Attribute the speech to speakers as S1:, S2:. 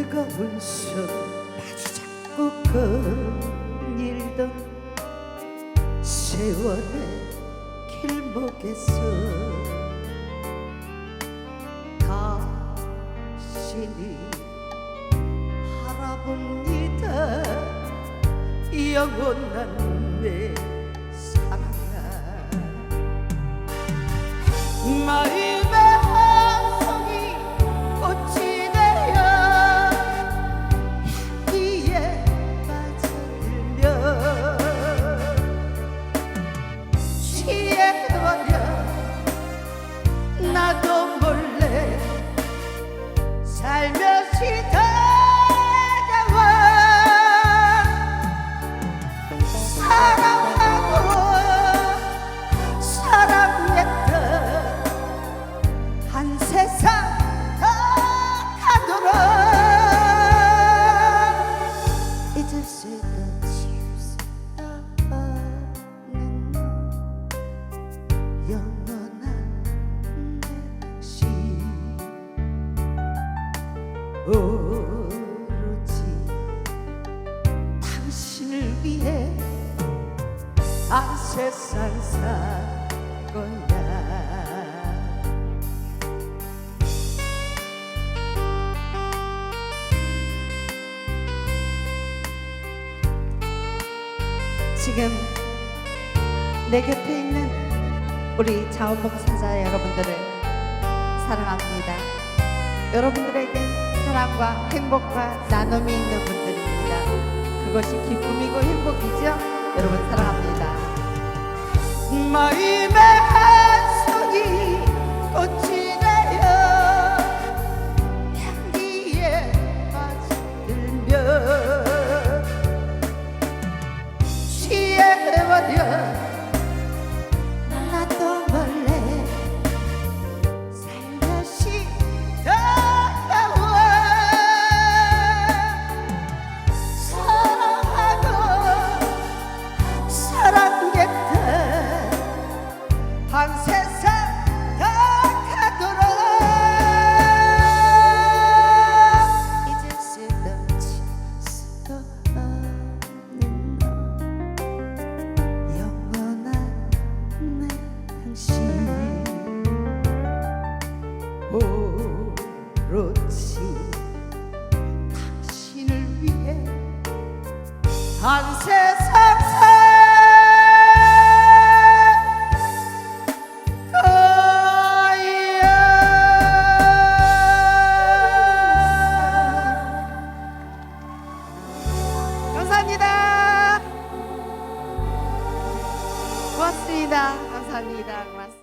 S1: 뜨거운 숨 마주 잡고 거닐던 세월의 길목에서 다시니 바라봅니다. 영원한 내 사랑아 오로지 당신을 위해 한 세상 살 거야 지금 내 곁에 있는 우리 자원봉사자 여러분들을 사랑합니다. 여러분들에겐 사랑과 행복과 나눔이 있는 분들입니다. 그것이 기쁨이고 행복이죠. 여러분 사랑합니다. 오로지 당신을 위해 한 세상 감사합니다. 감사합니다. 고맙습니다